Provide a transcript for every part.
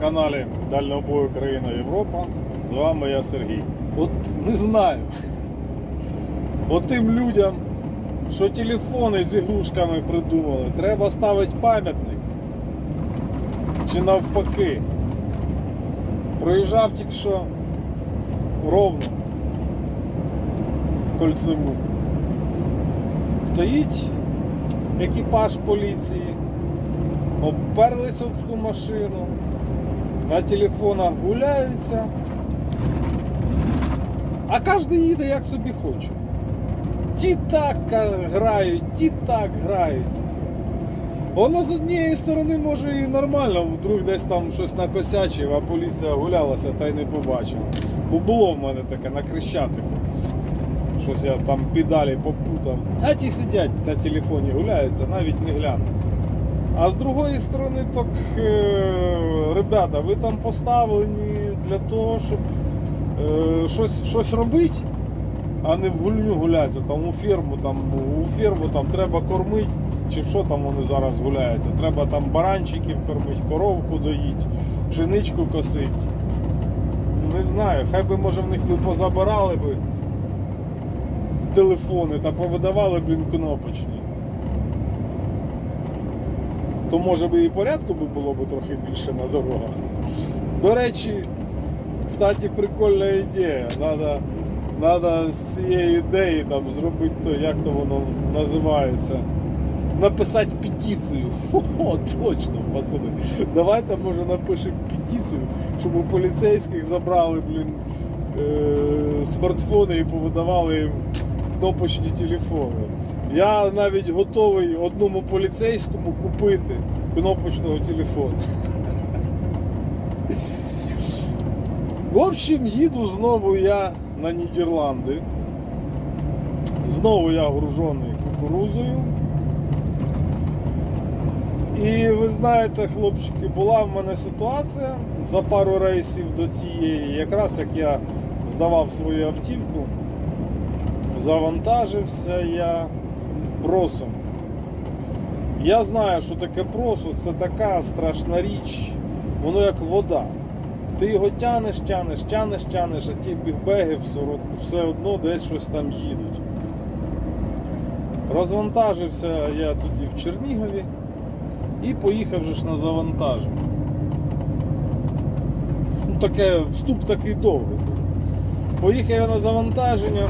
Каналі Дальнобой Україна Європа. З вами я Сергій. От не знаю. От тим людям, що телефони з ігрушками придумали, треба ставити пам'ятник. Чи навпаки. Проїжджав тільки що ровно кольцеву. Стоїть екіпаж поліції обперлись об ту машину, на телефонах гуляються, а кожен їде як собі хоче. Ті так грають, ті так грають. Воно з однієї сторони може і нормально, вдруг десь там щось накосячив, а поліція гулялася та й не побачила. Бо було в мене таке на Крещатику. Щось я там педалі попутав. А ті сидять на телефоні гуляються, навіть не глянуть. А з другої сторони, так, е, ребята, ви там поставлені для того, щоб е, щось, щось робити, а не в гульню гуляться. Там у ферму, там, у ферму там треба кормити, чи що там вони зараз гуляються. Треба там баранчиків кормити, коровку доїть, пшеничку косити. Не знаю, хай би може в них би позабирали би телефони та повидавали, блін, кнопочні то може би і порядку було б трохи більше на дорогах. До речі, кстати, прикольна ідея. Надо, надо з цієї ідеї там зробити то, як то воно називається. Написати петицію. О, точно, пацани. Давайте може напишемо петицію, щоб у поліцейських забрали, блін, е- смартфони і повидавали їм кнопочні телефони. Я навіть готовий одному поліцейському купити кнопочного телефону. В общем, їду знову я на Нідерланди. Знову я гружений кукурузою. І ви знаєте, хлопчики, була в мене ситуація за пару рейсів до цієї, якраз як я здавав свою автівку, завантажився я просом. Я знаю, що таке просо, це така страшна річ, воно як вода. Ти його тянеш, тянеш, тянеш, тянеш, а ті бігбеги все, одно десь щось там їдуть. Розвантажився я тоді в Чернігові і поїхав же ж на завантаження. Ну, таке, вступ такий довгий. Поїхав я на завантаження.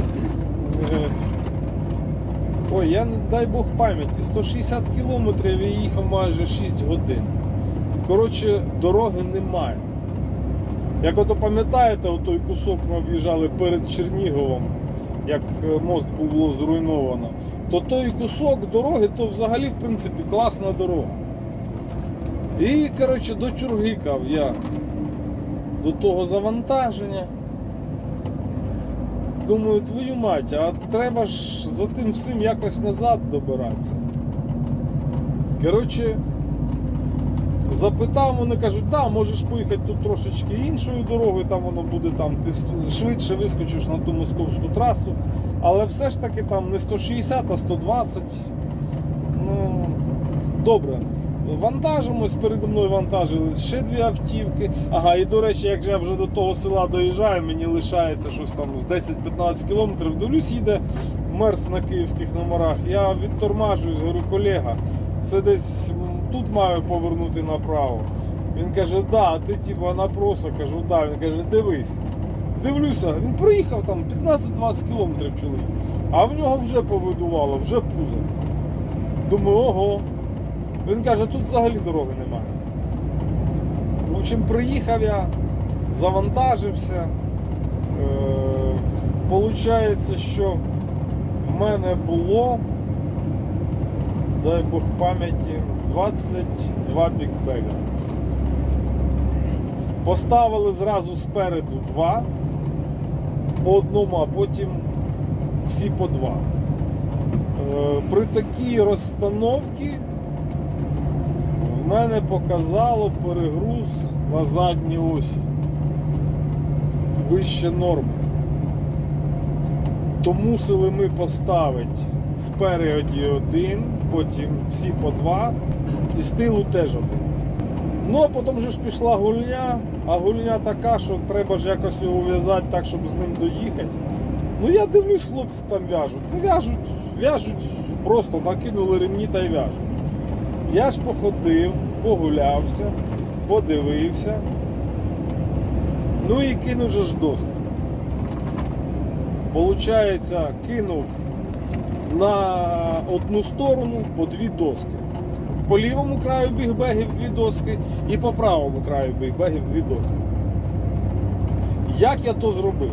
Ой, я не дай Бог пам'яті, 160 кілометрів і їхав майже 6 годин. Коротше, дороги немає. Як ото пам'ятаєте, той кусок ми об'їжджали перед Черніговом, як е, мост було зруйновано, то той кусок дороги, то взагалі, в принципі, класна дорога. І, коротше, дочургикав я до того завантаження. Думаю, твою мать, а треба ж за тим всім якось назад добиратися. Коротше, запитав, вони кажуть, да, можеш поїхати тут трошечки іншою дорогою, там воно буде там, ти швидше вискочиш на ту московську трасу. Але все ж таки там не 160, а 120. Ну, добре. Вантажимось, передо мною вантажились ще дві автівки. Ага, і до речі, як я вже до того села доїжджаю, мені лишається щось там з 10-15 кілометрів. Дивлюсь, їде мерс на київських номерах. Я відтормажуюсь, говорю, колега, це десь тут маю повернути направо. Він каже, да, а ти типа напросо, кажу, да. Він каже, дивись. Дивлюся, він проїхав там 15-20 кілометрів чоловік, а в нього вже повидувало, вже пузо. Думаю, ого. Він каже, тут взагалі дороги немає. В общем, приїхав я, завантажився. Е, Получається, що в мене було, дай Бог пам'яті, 22 бікбега. Поставили зразу спереду два по одному, а потім всі по два. Е, При такій розстановці в мене показало перегруз на задній осі. Вище норми. То мусили ми поставити спереді один, потім всі по два, і з тилу теж один. Ну, а потім же ж пішла гульня, а гульня така, що треба ж якось його в'язати так, щоб з ним доїхати. Ну я дивлюсь, хлопці там в'яжуть. Ну в'яжуть, в'яжуть, просто накинули ремні та й в'яжуть. Я ж походив, погулявся, подивився. Ну і кинув же ж доски. Получається, кинув на одну сторону по дві доски. По лівому краю бігбегів дві доски і по правому краю бігбегів дві доски. Як я то зробив?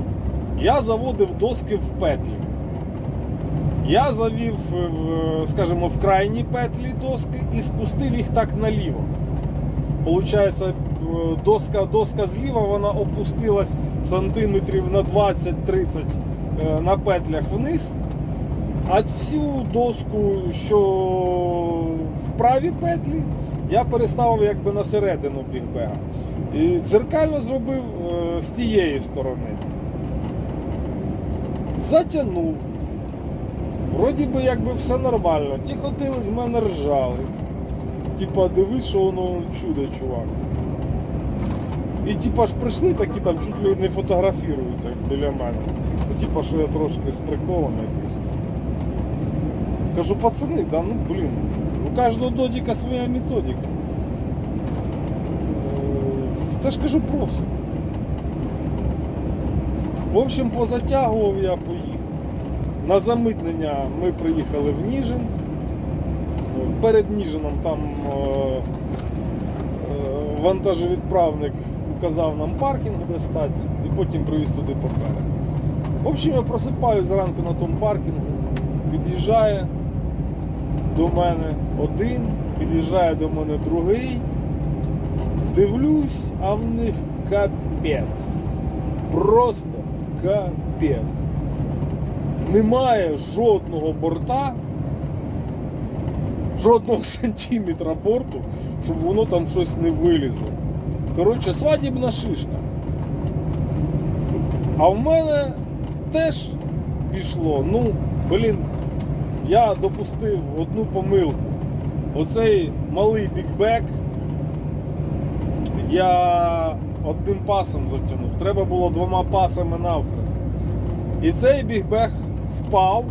Я заводив доски в петлі. Я завів, е, скажімо, в крайні петлі доски і спустив їх так наліво. Получається, е, доска, доска зліва вона опустилась сантиметрів на 20-30 е, на петлях вниз. А цю доску, що в правій петлі, я переставив якби на середину бігбега. І дзеркально зробив з тієї сторони. Затягнув. Вроді би якби все нормально. Ті ходили з мене ржали. Типа, дивись, що воно чудо, чувак. І типа ж прийшли такі там чуть ли не фотографіруються біля мене. Ну, типа, що я трошки з приколом якийсь. Кажу, пацани, да ну блін, у кожного додіка своя методика. Е, Це ж кажу просто. В общем, позатягував я, поїхав. На замитнення ми приїхали в Ніжин. Перед Ніжином там е, е, вантажовідправник указав нам паркінг, де стати, і потім привіз туди папери. В общем, я просипаюсь зранку на тому паркінгу, під'їжджає до мене один, під'їжджає до мене другий. Дивлюсь, а в них капець. Просто капець. Немає жодного борта, жодного сантиметра борту, щоб воно там щось не вилізло. Коротше, свадібна шишка. А в мене теж пішло. Ну, блін, я допустив одну помилку. Оцей малий бікбек я одним пасом затягнув. Треба було двома пасами навхрест. І цей бігбег впав.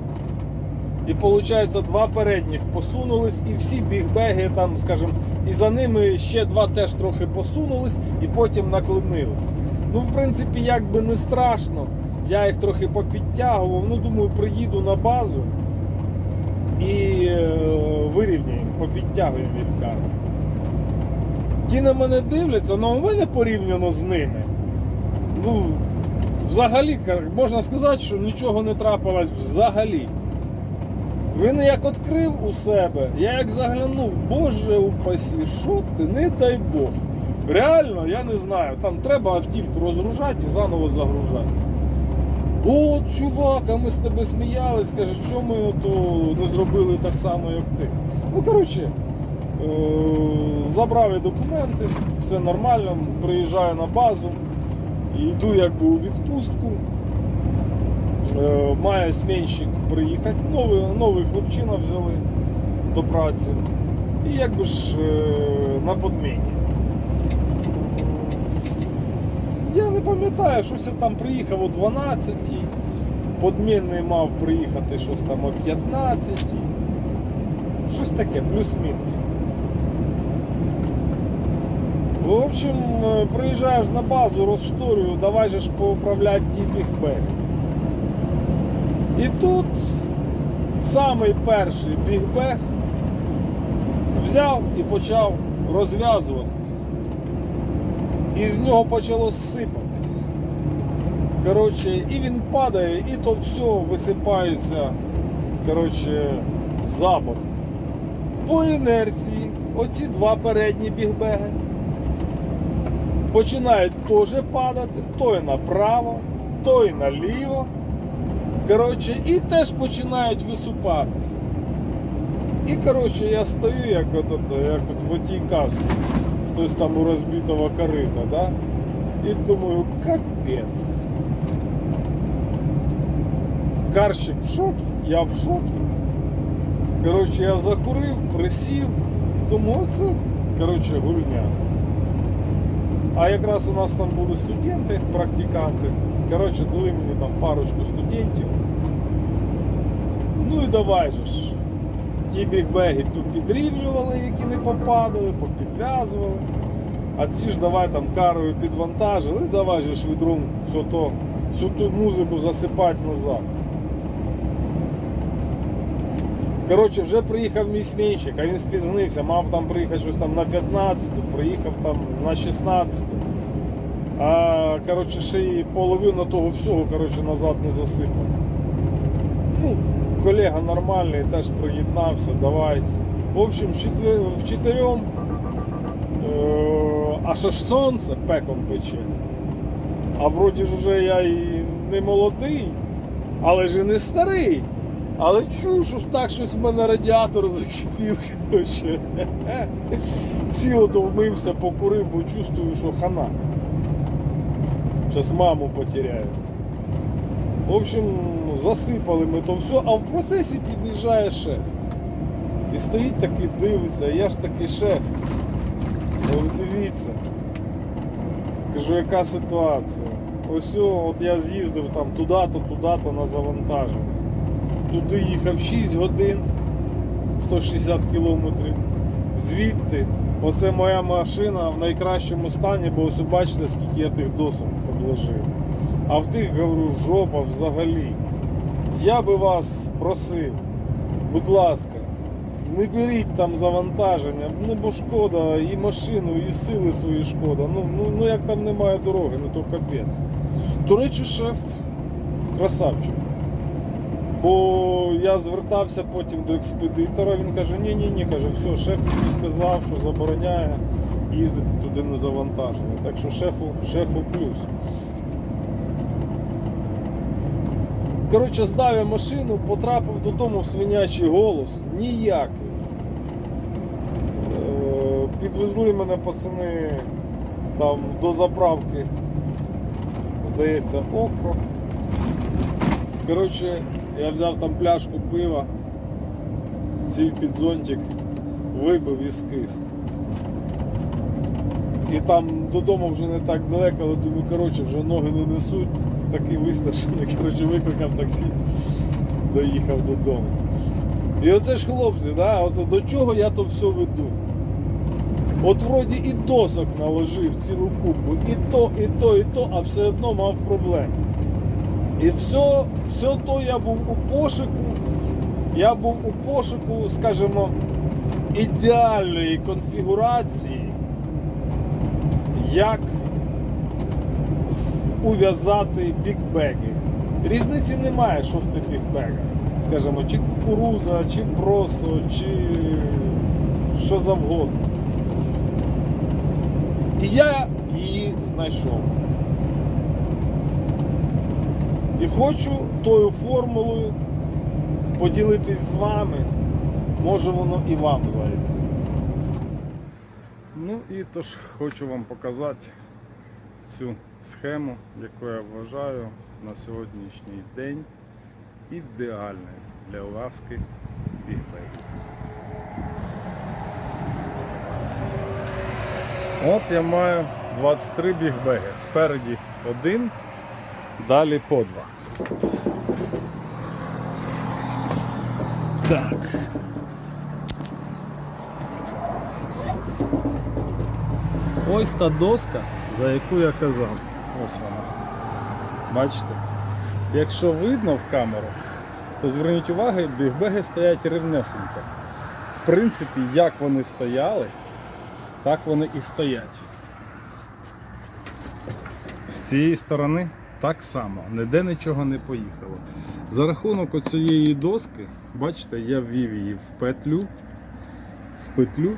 І виходить, два передніх посунулись, і всі бігбеги там, скажімо, і за ними ще два теж трохи посунулись і потім наклонились. Ну, в принципі, як би не страшно. Я їх трохи попідтягував. Ну, думаю, приїду на базу і е, вирівняємо, попідтягуємо їх кару. Ті на мене дивляться, але у мене порівняно з ними. Ну, взагалі, можна сказати, що нічого не трапилось взагалі. Він як відкрив у себе, я як заглянув, боже упасі, що ти, не дай Бог. Реально, я не знаю, там треба автівку розгружати і заново загружати. О, чувак, а ми з тебе сміялись, каже, що ми ото не зробили так само, як ти. Ну, коротше, е, забрав я документи, все нормально, приїжджаю на базу, йду якби у відпустку. Е, Має сменщик приїхати, новий, новий хлопчина взяли до праці. І якби ж е, на подміні. Я не пам'ятаю, щось я там приїхав о 12 подмінний мав приїхати щось там о 15 Щось таке, плюс-мінус. В общем, е, приїжджаєш на базу, розшторюю, давай же ж поуправляти ті бігбеги. І тут самий перший бігбег взяв і почав розв'язуватись. І з нього почало сипатись. Коротше, і він падає, і то все висипається коротше, за борт. По інерції оці два передні бігбеги починають теж падати, той направо, той наліво. Коротше, і теж починають висипатися. І коротше, я стою, як от, як от в отій казці, хтось там у розбитого корита, да? і думаю, капець. Карщик в шокі, я в шокі. Коротше, я закурив, присів, думаю, оце коротше, гульня. А якраз у нас там були студенти, практиканти. Коротше, дали мені там парочку студентів. Ну і давай же ж. Ті бігбеги тут підрівнювали, які не попадали, попідв'язували. А ці ж давай там карою підвантажили, давай же ж відром всю ту музику засипати назад. Коротше, вже приїхав мій смійщик, а він спізнився, мав там приїхати щось там на 15-ту, приїхав там на 16-ту. А коротше, ще й половину того всього коротше, назад не засипав. Ну, колега нормальний, теж приєднався, давай. В общем, в чотирьом, е, а ще ж сонце пеком пече. А вроді ж уже я і не молодий, але ж і не старий. Але чую, що ж так щось в мене радіатор закипів. коротше. Сів ото вмився, покурив, бо чувствую, що хана. Зараз маму потеряю. В общем, засипали ми то все, а в процесі під'їжджає шеф. І стоїть такий, дивиться, а я ж такий шеф. Говорю, дивіться. Кажу, яка ситуація? Ось от я з'їздив там туди-то, туди-то на завантаження. Туди їхав 6 годин, 160 кілометрів. Звідти, оце моя машина в найкращому стані, бо ось бачите, скільки я тих досок обложив. А в тих, говорю, жопа взагалі. Я би вас просив, будь ласка, не беріть там завантаження, ну бо шкода, і машину, і сили свої шкода. Ну, ну, ну як там немає дороги, ну то капець. До речі, шеф красавчик. Бо я звертався потім до експедитора, він каже, ні, ні, каже, все, шеф тобі сказав, що забороняє їздити туди на завантаження. Так що шефу, шефу плюс. Коротше, здав я машину, потрапив додому в свинячий голос. Ніякий. Е, Підвезли мене пацани там до заправки. Здається, око. Коротше, я взяв там пляшку пива, сів під зонтик, випив і скис. І там додому вже не так далеко, але думаю, коротше, вже ноги не несуть. Такий вистачений, коротше, викликав таксі, доїхав додому. І оце ж хлопці, да, оце до чого я то все веду. От вроді і досок наложив цілу купу, і то, і то, і то, а все одно мав проблеми. І все, все то я був у пошуку, я був у пошуку, скажімо, ідеальної конфігурації, як ув'язати бікбеги. Різниці немає, що в тих бікбегах. Скажімо, чи кукуруза, чи просо, чи що завгодно. І я її знайшов. І хочу тою формулою поділитись з вами. Може воно і вам зайде. Ну і тож хочу вам показати цю схему, яку я вважаю на сьогоднішній день ідеальною для ласки бігбейків. От я маю 23 бігбеги. Спереді один, далі по два. Так. Ось та доска, за яку я казав. Ось вона. Бачите? Якщо видно в камеру, то зверніть увагу, бігбеги стоять рівнесенько. В принципі, як вони стояли, так вони і стоять. З цієї сторони так само, ніде нічого не поїхало. За рахунок оцієї доски, бачите, я ввів її в петлю, в петлю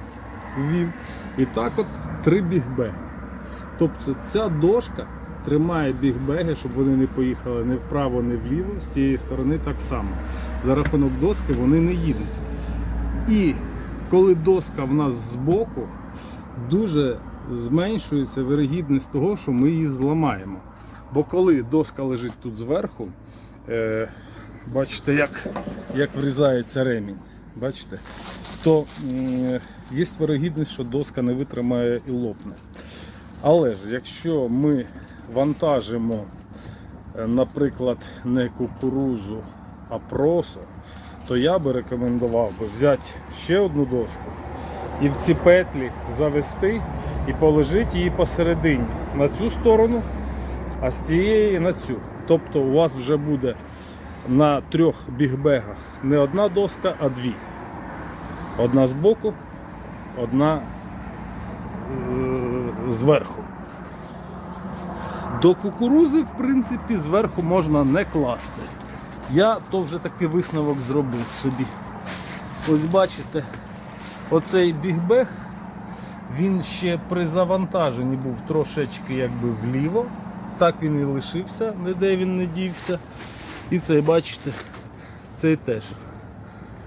ввів. І так от три бігбеги. Тобто ця дошка тримає бігбеги, щоб вони не поїхали ні вправо, ні вліво. З цієї сторони так само. За рахунок доски вони не їдуть. І коли доска в нас збоку, дуже зменшується вирогідність того, що ми її зламаємо. Бо коли доска лежить тут зверху, е, бачите, як, як врізається ремінь. Бачите? То м, є вирогідність, що доска не витримає і лопне. Але ж якщо ми вантажимо, е, наприклад, не кукурузу, а просо, то я би рекомендував би взяти ще одну доску і в ці петлі завести і положити її посередині на цю сторону, а з цієї на цю. Тобто у вас вже буде на трьох бігбегах не одна доска, а дві. Одна збоку, одна е, зверху. До кукурузи, в принципі, зверху можна не класти. Я то вже такий висновок зробив собі. Ось бачите, оцей бігбег, він ще при завантаженні був трошечки якби вліво. Так він і лишився, ніде він не дівся. І цей, бачите, цей теж.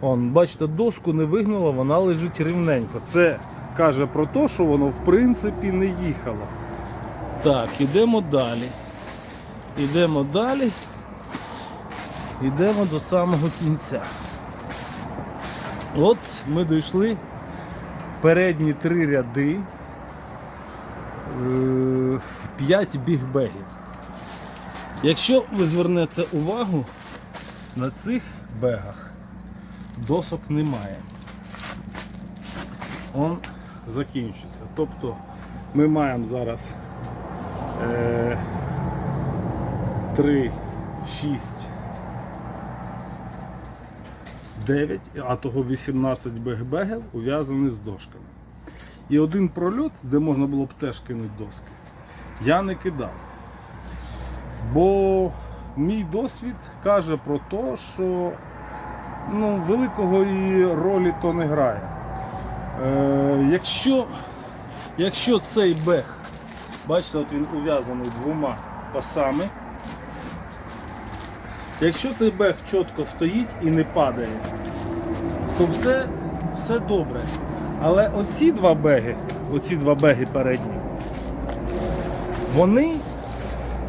Он, бачите, доску не вигнуло, вона лежить рівненько. Це каже про те, що воно в принципі не їхало. Так, ідемо далі. Ідемо далі. Ідемо до самого кінця. От ми дійшли передні три ряди е, 5 бігбегів. Якщо ви звернете увагу, на цих бегах досок немає. Он закінчується. Тобто ми маємо зараз е, 3, 6, 9, а того 18 бегбегів ув'язані з дошками. І один прольот, де можна було б теж кинути доски, я не кидав. Бо мій досвід каже про те, що ну, великого і ролі то не грає. Е, якщо, якщо цей бег, бачите, от він ув'язаний двома пасами, якщо цей бег чітко стоїть і не падає, то все, все добре. Але оці два беги, оці два беги передні, вони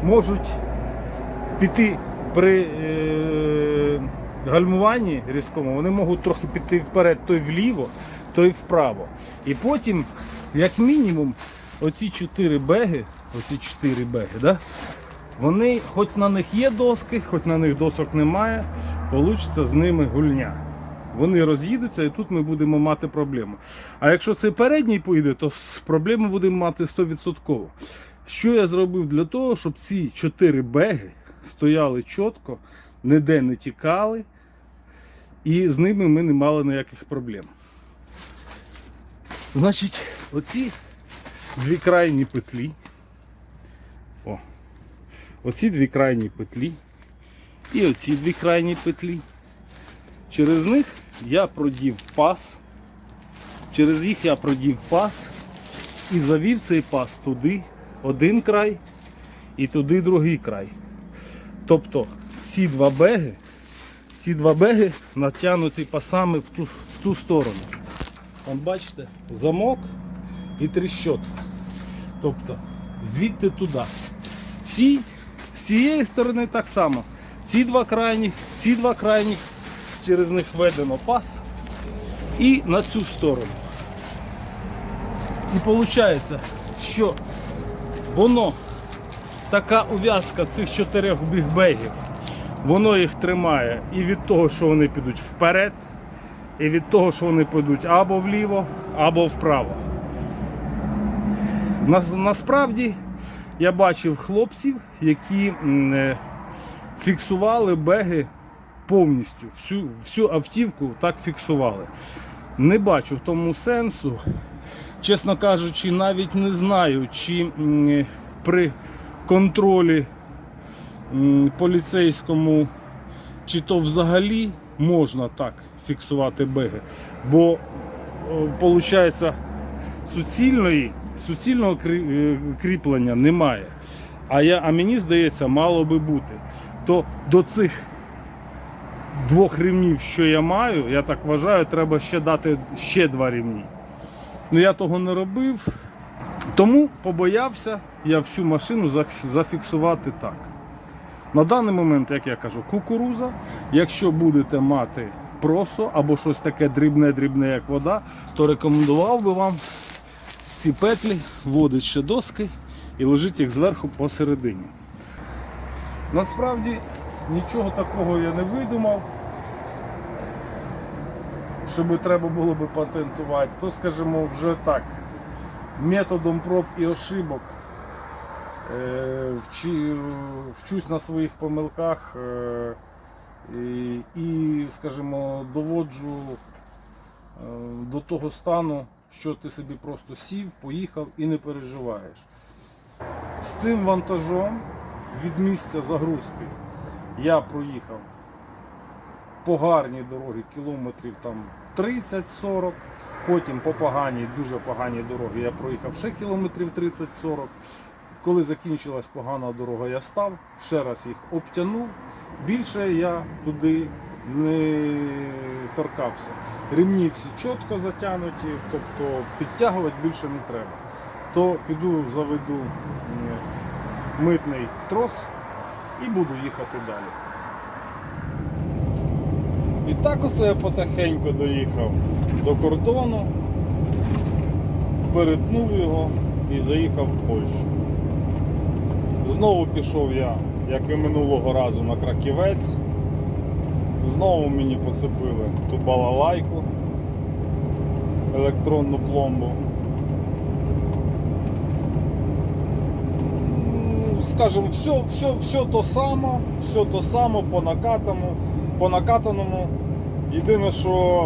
можуть піти при е, гальмуванні різкому, вони можуть трохи піти вперед, той вліво, той вправо. І потім, як мінімум, оці чотири беги, оці чотири беги, да, вони, хоч на них є доски, хоч на них досок немає, получиться з ними гульня. Вони роз'їдуться і тут ми будемо мати проблему. А якщо цей передній поїде, то проблему будемо мати 100%. Що я зробив для того, щоб ці чотири беги стояли чітко, ніде не тікали, і з ними ми не мали ніяких проблем. Значить, оці дві крайні петлі. О, оці дві крайні петлі. І оці дві крайні петлі. Через них я продів пас. Через їх я продів пас і завів цей пас туди, один край і туди другий край. Тобто ці два беги, ці два беги натягнуті пасами в ту, в ту сторону. Там бачите, замок і тріщотка. Тобто звідти туди. Ці з цієї сторони так само. Ці два крайніх, ці два крайніх, через них введено пас і на цю сторону. І виходить, що воно, така ув'язка цих чотирьох бігбегів, воно їх тримає і від того, що вони підуть вперед, і від того, що вони підуть або вліво, або вправо. Насправді я бачив хлопців, які е, фіксували беги повністю, всю, всю автівку так фіксували. Не бачу в тому сенсу. Чесно кажучи, навіть не знаю, чи е, при контролі поліцейському, чи то взагалі можна так фіксувати беги. Бо виходить, суцільної, суцільного е, кріплення немає. А, я, а мені здається, мало би бути. То до цих двох рівнів, що я маю, я так вважаю, треба ще дати ще два рівні. Ну я того не робив. Тому побоявся я всю машину зафіксувати так. На даний момент, як я кажу, кукуруза. Якщо будете мати просо або щось таке дрібне-дрібне, як вода, то рекомендував би вам з ці петлі, вводить ще доски і лежить їх зверху посередині. Насправді нічого такого я не видумав, щоб треба було би патентувати, то скажімо вже так, методом проб і ошибок е, вчусь на своїх помилках е, і, і, скажімо, доводжу е, до того стану, що ти собі просто сів, поїхав і не переживаєш. З цим вантажом від місця загрузки я проїхав по дорогі кілометрів там 30-40, потім по поганій, дуже поганій дорогі я проїхав ще кілометрів 30-40. Коли закінчилась погана дорога, я став, ще раз їх обтянув. Більше я туди не торкався. Ремні всі чітко затягнуті, тобто підтягувати більше не треба. То піду заведу митний трос і буду їхати далі. І так оце я потихеньку доїхав до кордону, перетнув його і заїхав в Польщу. Знову пішов я, як і минулого разу, на краківець. Знову мені поцепили ту балалайку, електронну пломбу. М, Скажем, все, все, все то само, все то само по накатаному, по накатаному. Єдине, що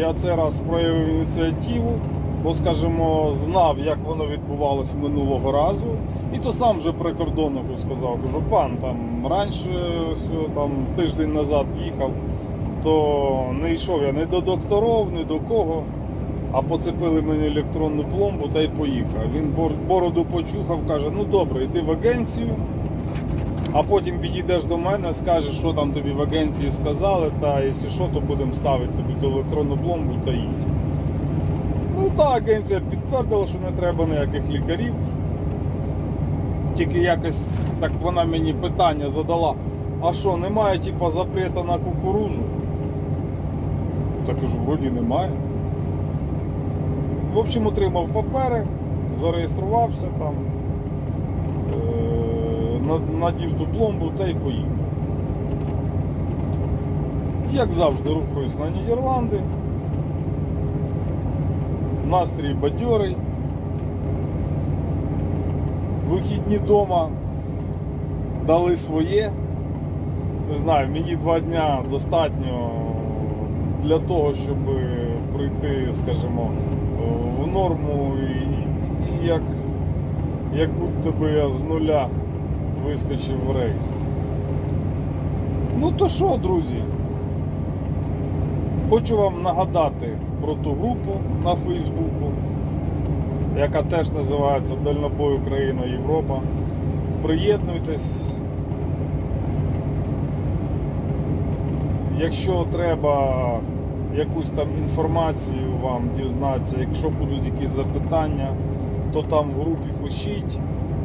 я цей раз проявив ініціативу, бо, скажімо, знав, як воно відбувалось минулого разу. І то сам вже прикордоннику сказав, кажу, пан там раніше там, тиждень назад їхав, то не йшов я ні до докторів, ні до кого. А поцепили мені електронну пломбу та й поїхав. Він бороду почухав, каже, ну добре, йди в агенцію, а потім підійдеш до мене, скажеш, що там тобі в агенції сказали, та якщо що, то будемо ставити тобі ту електронну пломбу та їдь. Ну та агенція підтвердила, що не треба ніяких лікарів. Тільки якось так вона мені питання задала, а що, немає типа запрета на кукурузу? Так кажу, вроді немає. В общем, отримав папери, зареєструвався там, надів ту пломбу та й поїхав. Як завжди, рухаюсь на Нідерланди. Настрій бадьорий. Вихідні дома дали своє. Не знаю, мені два дня достатньо для того, щоб прийти, скажімо, в норму і, і як, як будто би я з нуля вискочив в рейс. Ну то що, друзі? Хочу вам нагадати про ту групу на Фейсбуку, яка теж називається Дальнобой Україна Європа. Приєднуйтесь. Якщо треба якусь там інформацію вам дізнатися, якщо будуть якісь запитання, то там в групі пишіть.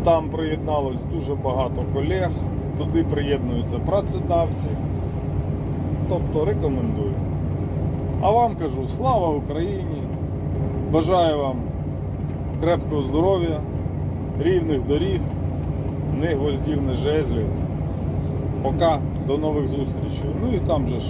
Там приєдналось дуже багато колег, туди приєднуються працедавці. Тобто рекомендую. А вам кажу слава Україні! Бажаю вам крепкого здоров'я, рівних доріг, не гвоздів, не жезлів. Пока, до нових зустрічей. Ну і там же ж